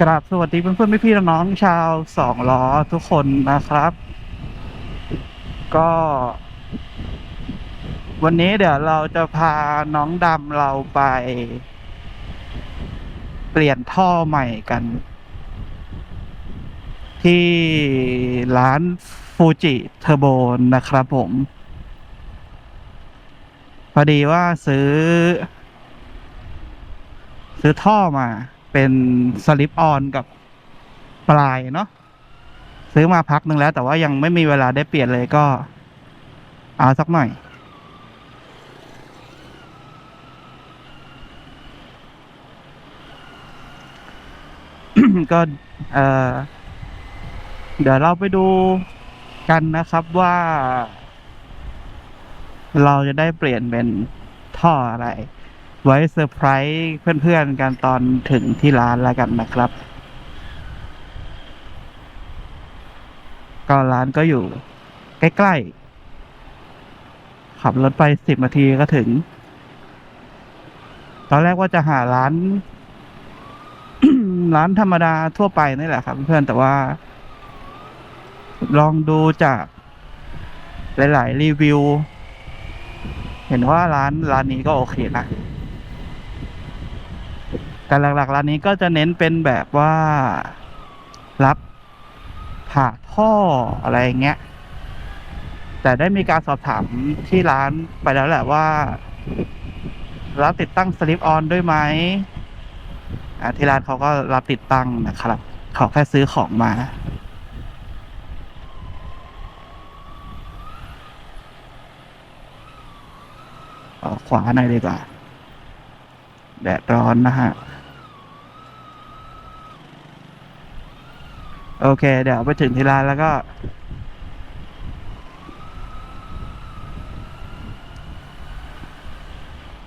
กราบสวัสดีเพื่อนๆพี่ๆน้องๆชาวสองล้อทุกคนนะครับ ก็ วันนี้เดี๋ยวเราจะพาน้องดำเราไป เปลี่ยนท่อใหม่กัน ที่ร้านฟูจิเทอร์โบนะครับผม พอดีว่าซื้อ ซื้อท่อมา เป็นสลิปออนกับปลายเนาะซื้อมาพักหนึ่งแล้ว แต่ว่ายังไม่มีเวลาได้เปลี่ยนเลยก็ เอาสักหน่อย ก็เออเดี๋ยวเราไปดูกันนะครับว่า เราจะได้เปลี่ยนเป็นท่ออะไร ไว้เซอร์ไพรส์เพื่อนๆกันตอนถึงที่ร้านแล้วกันนะครับ ก็ร้านก็อยู่ ใกล้ๆ ขับรถไปสิบนาทีก็ถึง ตอนแรกว่าจะหาร้าน ร้านธรรมดาทั่วไปนี่แหละครับ เพื่อนแต่ว่า ลองดูจากหลาย ๆ รีวิว เห็นว่าร้านร้านนี้ก็โอเคนะ แต่หลักๆร้านนี้ก็จะเน้นเป็นแบบว่ารับผ่าท่ออะไรเงี้ย แต่ได้มีการสอบถามที่ร้านไปแล้วแหละว่ารับติดตั้งสลิปออนด้วยไหมที่ร้านเขาก็รับติดตั้งนะครับเขาแค่ซื้อของมาขวาหน่อยดีกว่า แดดร้อนนะฮะ โอเค เดี๋ยวไปถึงที่ร้านแล้วก็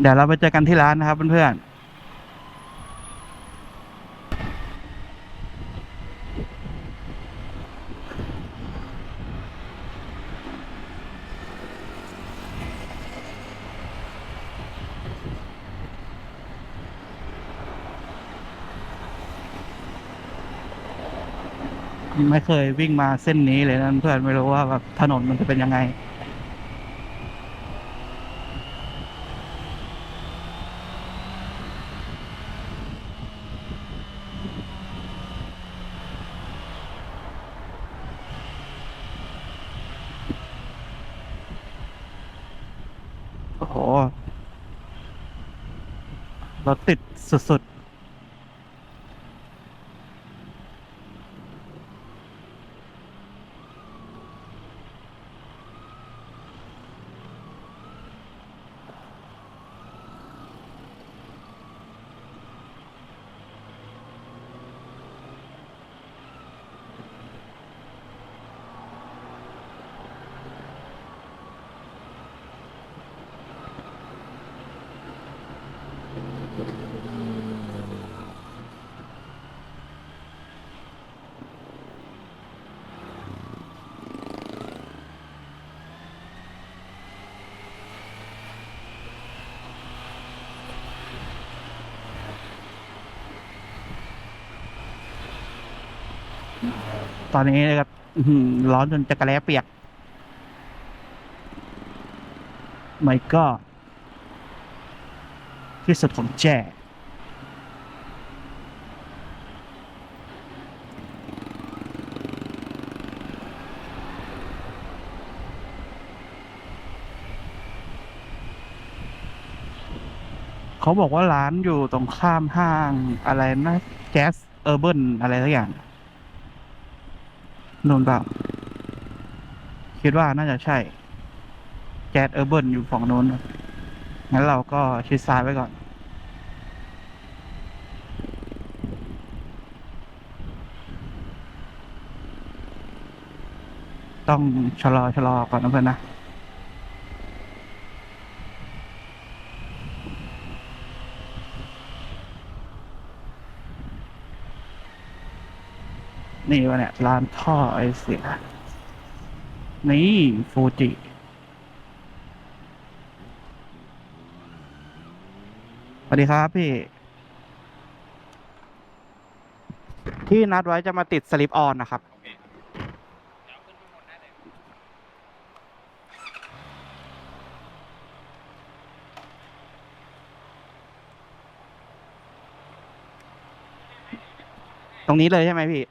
เดี๋ยวเราไปเจอกันที่ร้านนะครับเพื่อนๆ ไม่เคยวิ่งมาเส้นนี้เลยนะเพื่อนไม่รู้ว่าแบบถนนมันจะเป็นยังไง โอ้โห รถติดสุดๆ ตอนนี้นะครับอื้อหือร้อนจนจะกระแลเปียกไม่ก็ที่สุดของแจ้เขาบอกว่าร้านอยู่ตรงข้ามห้างอะไรนะแก๊สเออร์เบิร์นอะไรสักอย่าง โนนเปล่าคิดว่าน่าจะใช่ แก๊สเออร์เบิร์นอยู่ฝั่งโน้น งั้นเราก็ชิดซ้ายไว้ก่อน ต้องชะลอชะลอก่อนนะเพื่อนนะ นี่วะเนี่ย ร้านท่อไอเสีย นี่ฟูจิสวัสดีครับพี่ ที่นัดไว้จะมาติดสลิปออนนะครับ ตรงนี้เลยใช่ไหมพี่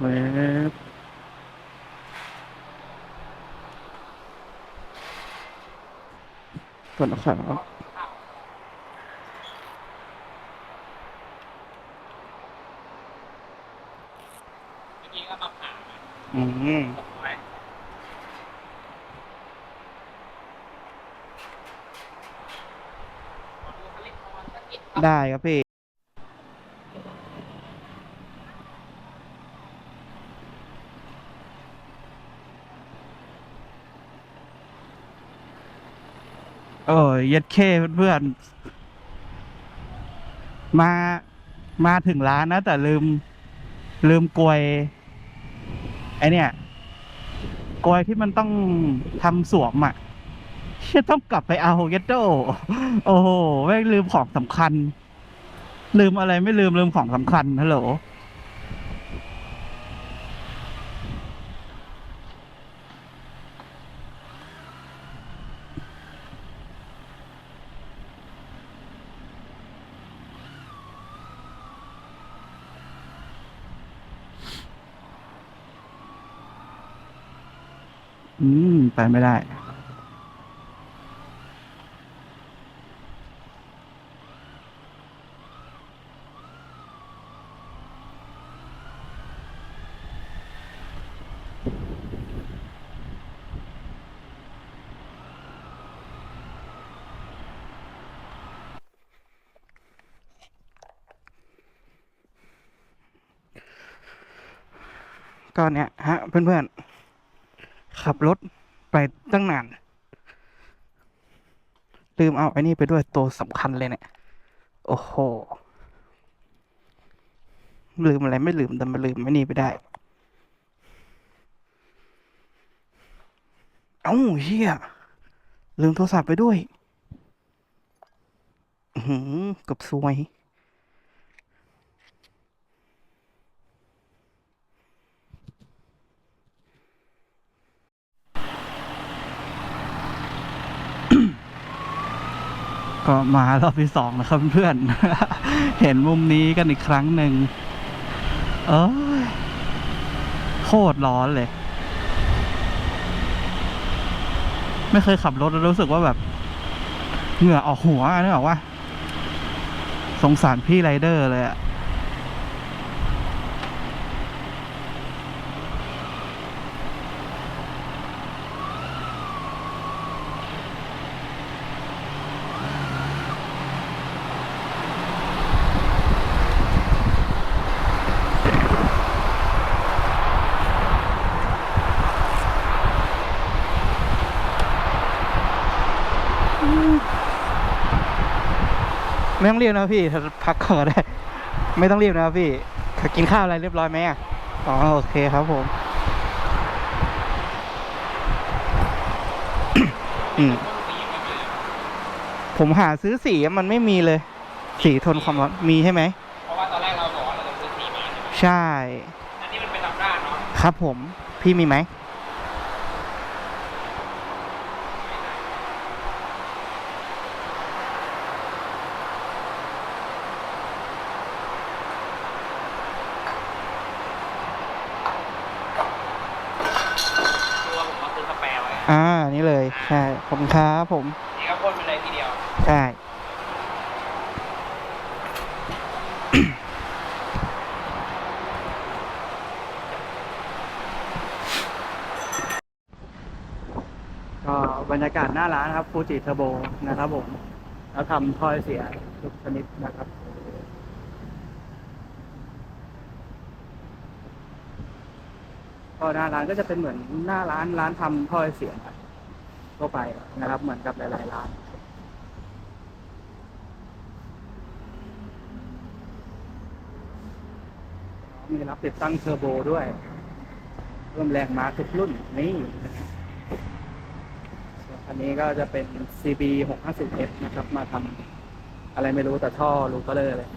เว็บก่อนนะครับเมื่อกี้ก็มาผ่ามาอืมไว้ได้ครับพี่ เย็ดเคเพื่อนๆมามาถึงร้านนะ แต่ลืม ลืมกลวยไอเนี่ยกลวยที่มันต้องทำสวมอะเชี่ยต้องกลับไปเอาเยดโดโอ้โหแม่ลืมของสำคัญ ลืมอะไรไม่ลืมลืมของสำคัญฮัลโหล อืม ไปไม่ได้ ก็เนี้ยฮะเพื่อนๆ ขับรถไปตั้งนาน ลืมเอาไอ้นี่ไปด้วยตัวสำคัญเลยเนี่ย โอ้โห ลืมอะไรไม่ลืมแต่มาลืมไอ้นี่ไปได้ เอ้าเฮียลืมโทรศัพท์ไปด้วย หือกับซวย ก็มารอบที่สองนะครับเพื่อน เห็นมุมนี้กันอีกครั้งหนึ่ง เออโคตรร้อนเลย ไม่เคยขับรถแล้วรู้สึกว่าแบบ เหงื่อออกหัวนึกออกว่า สงสารพี่ไรเดอร์เลยอะ ไม่ต้องรีบนะพี่ถ้าพักก่อนก็ได้ไม่ต้องรีบนะครับพี่ถ้ากินข้าวอะไรเรียบร้อยไหมอะอ๋อโอเคครับผมอืมสีไม่มีเลยผมหาซื้อสีมันไม่มีเลย สีทนความร้อนมีใช่ไหมเพราะว่าตอนแรกเราบอกว่าเราจะซื้อสีมาใช่ไหมใช่ อันนี้มันเป็นดับด้านเนาะครับผมพี่มีไหมตัวผมมาซื้อสแปร์ไว้ อ่า นี่เลย ใช่ขอบคุณครับผมนี่ก็พ่นไปเลยทีเดียว ใช่ก็บรรยากาศหน้าร้านครับฟูจิเทอร์โบนะครับผม แล้วทำถ้อยเสียทุกชนิดนะครับก็หน้าร้านก็จะเป็นเหมือนหน้าร้านร้านทำถ้อยเสีย ทั่วไปนะครับ เหมือนกับหลาย ๆ ร้านมีรับติดตั้งเทอร์โบด้วย เพิ่มแรงม้าทุกรุ่นนี่ส่วนอันนี้ก็จะเป็น CB 650F นะครับ มาทำอะไรไม่รู้แต่ท่อรูก็เลยเลย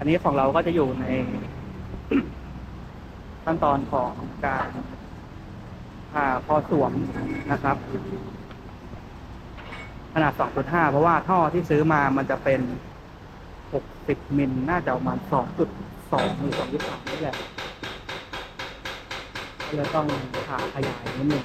อันนี้ของเราก็จะอยู่ในขั้นตอนของการผ่าพอสวมนะครับ ขนาด 2.5 เพราะว่าท่อที่ซื้อมามันจะเป็น 60 มิลน่าจะประมาณ 2.2 หรือ 2.3 นี่แหละก็เลยต้องผ่าขยายนิดหนึ่ง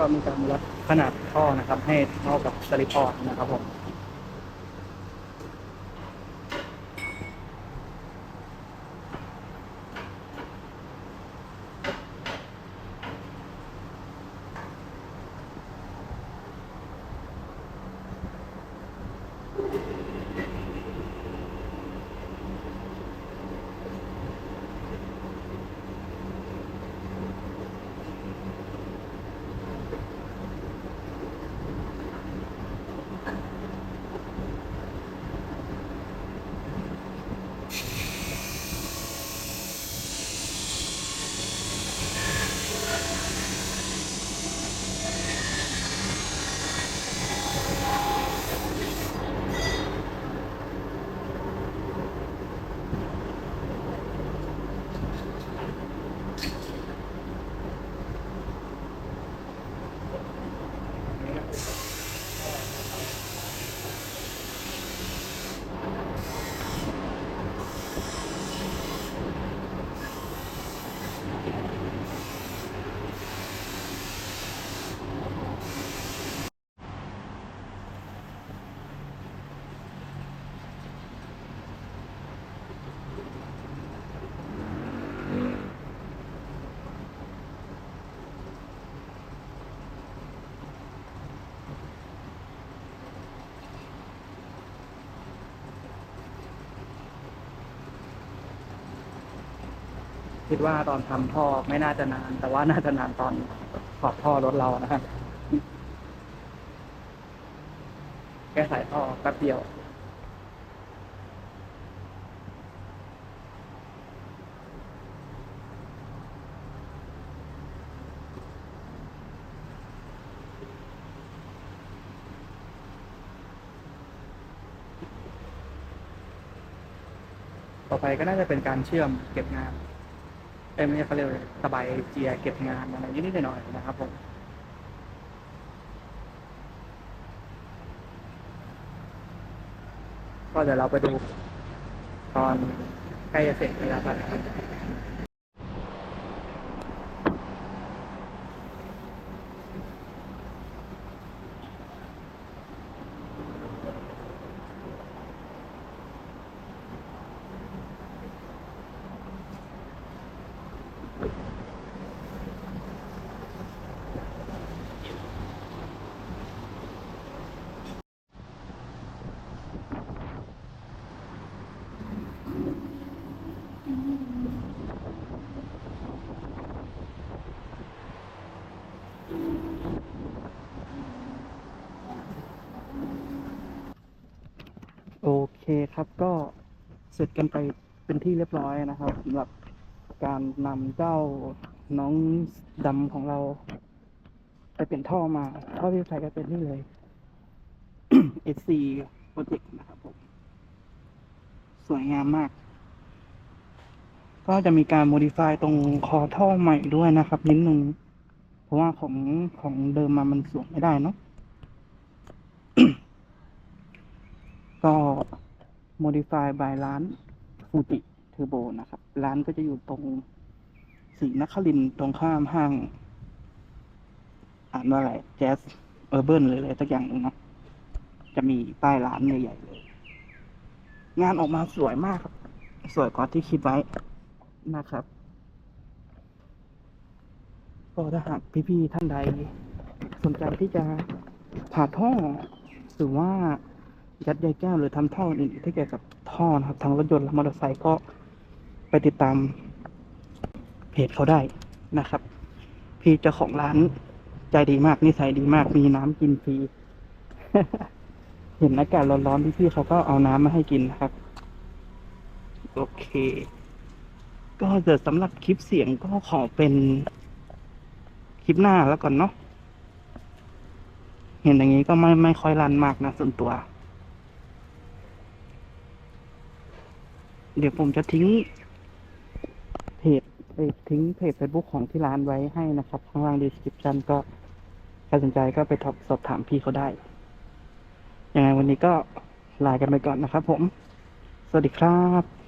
ก็มีการวัดขนาดท่อนะครับ ให้เท่ากับสลิปออนนะครับผม คิดว่าตอนทำท่อไม่น่าจะนาน แต่ว่าน่าจะนานตอนขอบท่อรถเรานะครับแค่ใส่ท่อแป๊บเดียวต่อไปก็น่าจะเป็นการเชื่อมเก็บงาน เอ้ยไม่ใช่เขาเรียกสบายเจียเก็บงานอะไรนิดๆหน่อยๆนะครับผมก็เดี๋ยวเราไปดูตอนใกล้จะเสร็จแล้วครับ คครับก็เสร็จกันไปเป็นที่เรียบร้อยนะครับสำหรับการนำเจ้าน้องดำของเรา ไปเปลี่ยนท่อมาท่อที่ใช้ก็เป็นนี่เลย SC Project นะครับผม สวยงามมาก ก็จะมีการ modify ตรงคอท่อใหม่ด้วยนะครับ นิดนึง เพราะว่าของของเดิมมามันสวมไม่ได้เนาะก็ modify by ร้านฟูจิเทอร์โบนะครับ ร้านก็จะอยู่ตรงสีนครินทร์ตรงข้ามห้าง อ่านว่าอะไรแจ๊สเออร์เบิร์นเลยอะไรสักอย่างหนึ่งเนาะจะมีป้ายร้านใหญ่ๆเลย งานออกมาสวยมากครับ สวยกว่าที่คิดไว้นะครับ ก็ถ้าหากพี่ๆท่านใด สนใจที่จะผ่าท่อหรือว่า ยัดใยแก้วหรือทำท่ออื่นที่เกี่ยวกับท่อนะครับทางรถยนต์และมอเตอร์ไซค์ก็ไปติดตามเพจเขาได้นะครับ พี่เจ้าของร้านใจดีมากนิสัยดีมากมีน้ำกินฟรีเห็นอากาศร้อนๆพี่ๆเขาก็เอาน้ำมาให้กินนะครับ โอเค ก็เดี๋ยวสำหรับคลิปเสียงก็ขอเป็นคลิปหน้าแล้วก่อนเนาะเห็นอย่างนี้ก็ไม่ไม่ค่อยรันมากนะส่วนตัว เดี๋ยวผมจะทิ้งเพจไปทิ้งเพจ Facebook ของที่ร้านไว้ให้นะครับ ข้างล่าง description ก็ใครสนใจก็ไปสอบถามพี่เขาได้ ยังไงวันนี้ก็ลากันไปก่อนนะครับผม สวัสดีครับ